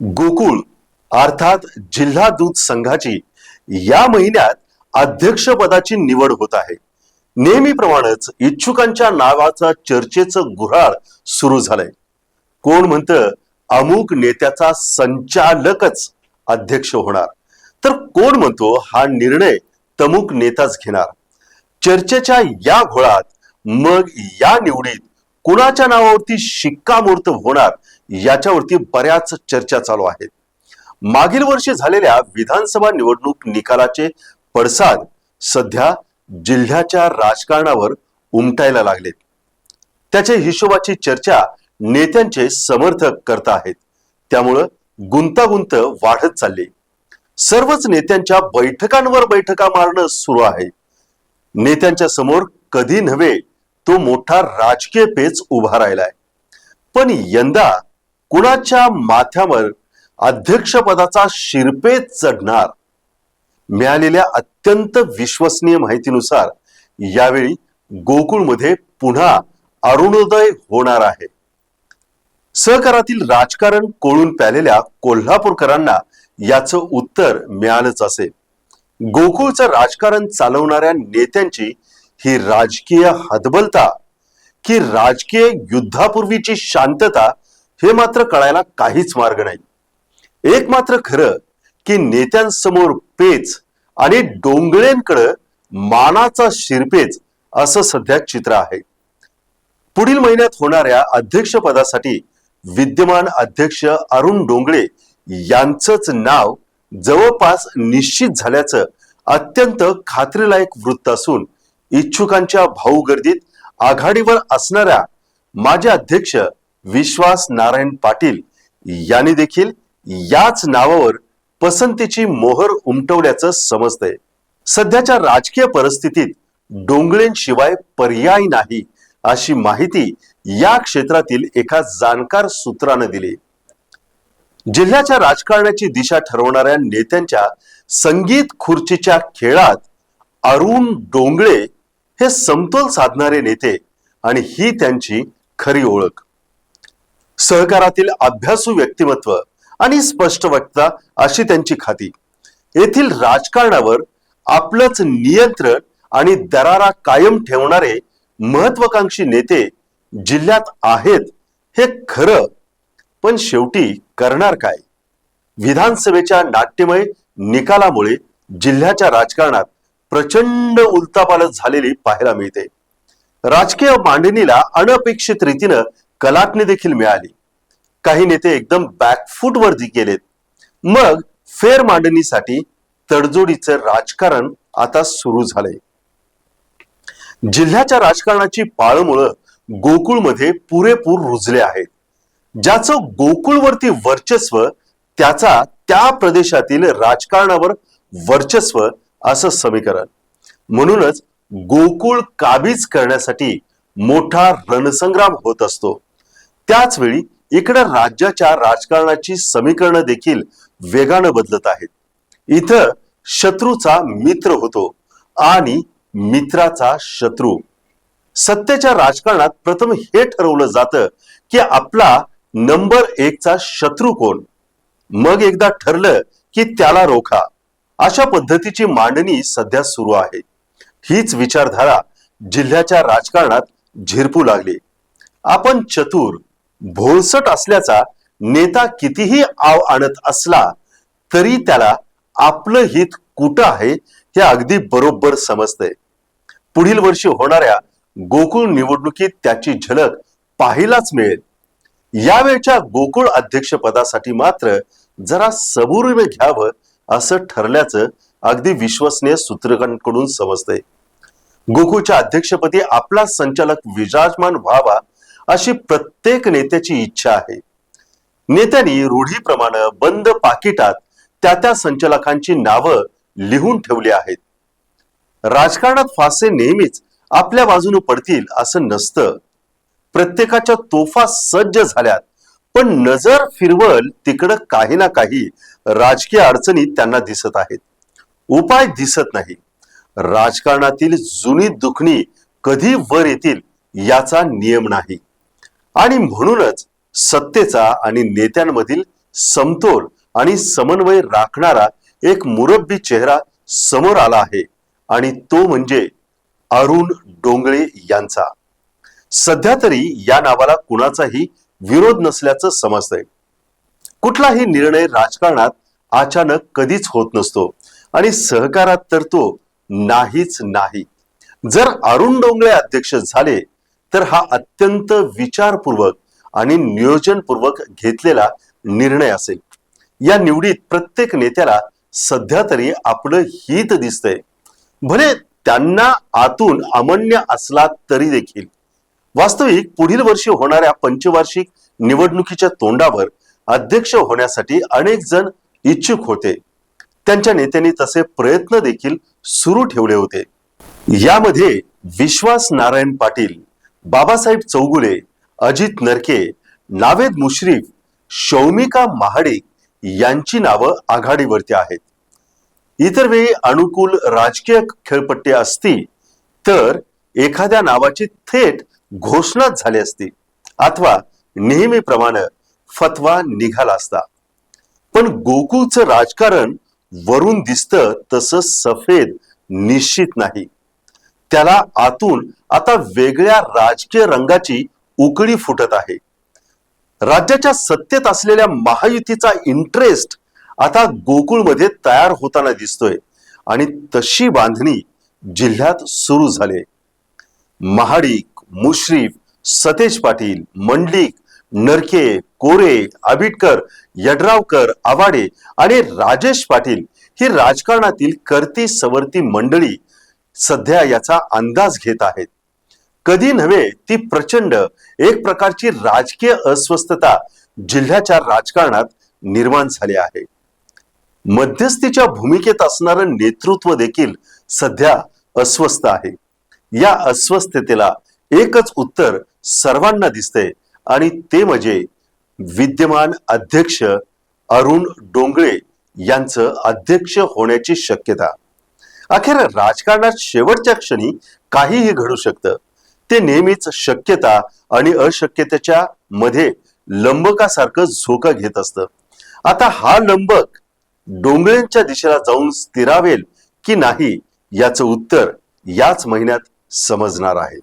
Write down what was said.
गोकुळ अर्थात जिल्हा दूध संघाची या महिन्यात अध्यक्षपदाची निवड होत आहे. नेहमीप्रमाणेच इच्छुकांच्या नावाचा चर्चेचं गुऱ्हाळ सुरू झालंय. कोण म्हणतं अमुक नेत्याचा संचालकच अध्यक्ष होणार? तर कोण म्हणतो हा निर्णय तमुक नेताच घेणार? चर्चेच्या या घोळात मग या निवडीत कुणाच्या नावावरती शिक्कामोर्तब होणार याच्यावरती बऱ्याच चर्चा चालू आहेत. मागील वर्षी झालेल्या विधानसभा निवडणूक निकालाचे पडसाद सध्या जिल्ह्याच्या राजकारणावर उमटायला लागलेत. त्याच्या हिशोबाची चर्चा नेत्यांचे समर्थक करत आहेत. त्यामुळं गुंतागुंत वाढत चालली. सर्वच नेत्यांच्या बैठकांवर बैठका मारणं सुरू आहे. नेत्यांच्या समोर कधी नव्हे तो मोठा राजकीय पेच उभा राहिलाय. पण यंदा कुणाच्या माथ्यावर अध्यक्षपदाचा शिरपे चढणार? मिळालेल्या अत्यंत विश्वसनीय माहितीनुसार यावेळी गोकुळमध्ये पुन्हा अरुणोदय होणार आहे. सहकारातील राजकारण कोळून प्यालेल्या कोल्हापूरकरांना याचं उत्तर मिळालंच असेल. गोकुळचं राजकारण चालवणाऱ्या नेत्यांची ही राजकीय हदबलता की राजकीय युद्धापूर्वीची शांतता हे मात्र कळायला काहीच मार्ग नाही. एक मात्र खरं की नेत्यांसमोर पेच आणि डोंगळेंकडं मानाचा शिरपेच असं सध्या चित्र आहे. पुढील महिन्यात होणाऱ्या अध्यक्षपदासाठी विद्यमान अध्यक्ष अरुण डोंगळे यांचंच नाव जवळपास निश्चित झाल्याचं अत्यंत खात्रीलायक वृत्त असून इच्छुकांच्या भाऊगर्दीत आघाडीवर असणाऱ्या माजी अध्यक्ष विश्वास नारायण पाटील यांनी देखील याच नावावर पसंतीची मोहर उमटवल्याचं समजतंय. सध्याच्या राजकीय परिस्थितीत डोंगळेंशिवाय पर्याय नाही अशी माहिती या क्षेत्रातील एका जाणकार सूत्रानं दिली. जिल्ह्याच्या राजकारणाची दिशा ठरवणाऱ्या नेत्यांच्या संगीत खुर्चीच्या खेळात अरुण डोंगळे हे समतोल साधणारे नेते आणि ही त्यांची खरी ओळख. सहकारातील अभ्यासू व्यक्तिमत्व आणि स्पष्ट वक्ता अशी त्यांची खाती. येथील राजकारणावर आपलंच नियंत्रण आणि दरारा कायम ठेवणारे महत्वाकांक्षी नेते जिल्ह्यात आहेत हे खरं. पण शेवटी करणार काय? विधानसभेच्या नाट्यमय निकालामुळे जिल्ह्याच्या राजकारणात प्रचंड उलतापालत झालेली पाहायला मिळते. राजकीय मांडणीला अनपेक्षित रीतीनं कलाटणी देखील मिळाली. काही नेते एकदम बॅकफूट वरती गेलेत. मग फेर मांडणीसाठी तडजोडीचं राजकारण आता सुरू झालंय. जिल्ह्याच्या राजकारणाची पाळमुळं गोकुळमध्ये पुरेपूर रुजले आहेत. ज्याचं गोकुळवरती वर्चस्व त्याचा त्या प्रदेशातील राजकारणावर वर्चस्व असं समीकरण. म्हणूनच गोकुळ काबीज करण्यासाठी मोठा रणसंग्राम होत असतो. त्याच वेळी इकडे राज्याच्या राजकारणाची समीकरणं देखील वेगानं बदलत आहेत. इथं शत्रूचा मित्र होतो आणि मित्राचा शत्रू. सत्तेच्या राजकारणात प्रथम हे ठरवलं जातं की आपला नंबर एकचा शत्रू कोण? मग एकदा ठरलं की त्याला रोखा. अशा पद्धतीची मांडणी सध्या सुरू आहे. हीच विचारधारा जिल्ह्याच्या राजकारणात झिरपू लागली. आपण चतुर भोळसट असल्याचा नेता कितीही आव आणत असला तरी त्याला आपलं हित कुठं आहे हे अगदी बरोबर समजतंय. पुढील वर्षी होणाऱ्या गोकुळ निवडणुकीत त्याची झलक पाहायलाच मिळेल. यावेळच्या गोकुळ अध्यक्षपदासाठी मात्र जरा सबुरीने घ्यावं असं ठरल्याचं अगदी विश्वसनीय सूत्रकांकडून समजतंय. गोकुळच्या अध्यक्षपदी आपला संचालक विराजमान व्हावा अशी प्रत्येक नेत्याची इच्छा आहे. नेत्यांनी रूढीप्रमाणे बंद पाकिटात त्या त्या संचालकांची नावं लिहून ठेवली आहेत. राजकारणात फासे नेहमीच आपल्या बाजूने पडतील असं नसतं. प्रत्येकाच्या तोफा सज्ज झाल्यात पण नजर फिरवल तिकडं काही ना काही राजकीय अडचणी त्यांना दिसत आहेत. उपाय दिसत नाही. राजकारणातील जुनी दुखणी कधी वर येतील याचा नियम नाही. आणि म्हणूनच सत्तेचा आणि नेत्यांमधील समतोल आणि समन्वय राखणारा एक मुरब्बी चेहरा समोर आला आहे. आणि तो म्हणजे अरुण डोंगळे यांचा. सध्या तरी या नावाला कुणाचाही विरोध नसल्याचं समजतंय. कुठलाही निर्णय राजकारणात अचानक कधीच होत नसतो आणि सहकारात तर तो नाहीच नाही. जर अरुण डोंगळे अध्यक्ष झाले तर हा अत्यंत विचारपूर्वक आणि नियोजनपूर्वक घेतलेला निर्णय असेल. या निवडीत प्रत्येक नेत्याला सध्या तरी आपलं हित दिसतंय. भले त्यांना आतून अमन्य असला तरी देखील. वास्तविक पुढील वर्षी होणाऱ्या पंचवार्षिक निवडणुकीच्या तोंडावर अध्यक्ष होण्यासाठी अनेक जण इच्छुक होते. त्यांच्या नेत्यांनी तसे प्रयत्न देखील सुरू ठेवले होते. यामध्ये विश्वास नारायण पाटील बाबासाहेब चौगुले अजित नरके नावेद मुश्रीफ शौमिका महाडिक यांची नावं आघाडीवरती आहेत. इतर वेळी अनुकूल राजकीय खेळपट्टी असती तर एखाद्या नावाची थेट घोषणाच झाली असती अथवा नेहमीप्रमाणे फतवा निघाला असता. पण गोकुळचं राजकारण वरून दिसतं तसं सफेद निश्चित नाही. त्याला आतून आता वेगळ्या राजकीय रंगाची उकळी फुटत आहे. राज्याच्या सत्तेत असलेल्या महायुतीचा इंटरेस्ट आता गोकुळमध्ये तयार होताना दिसतोय आणि तशी बांधणी जिल्ह्यात सुरू झाली महाडिक मुश्रीफ सतेज पाटील मंडलिक नरके कोरे आबिटकर यड्रावकर आवाडे आणि राजेश पाटील ही राजकारणातील करती सवरती मंडळी सध्या याचा अंदाज घेत आहेत. कधी नव्हे ती प्रचंड एक प्रकारची राजकीय अस्वस्थता जिल्ह्याच्या राजकारणात निर्माण झाली आहे. मध्यस्थीच्या भूमिकेत असणारं नेतृत्व देखील सध्या अस्वस्थ आहे. या अस्वस्थतेला एकच उत्तर सर्वांना दिसते आणि ते म्हणजे विद्यमान अध्यक्ष अरुण डोंगळे यांचं अध्यक्ष होण्याची शक्यता. अखेर राजकारणात शेवटच्या क्षणी काहीही घडू शकतं. ते नेहमीच शक्यता आणि अशक्यतेच्या मध्ये लंबकासारखं झोका घेत असतं. आता हा लंबक डोंगळ्यांच्या दिशेला जाऊन स्थिरावेल की नाही याचं उत्तर याच महिन्यात समजणार आहे.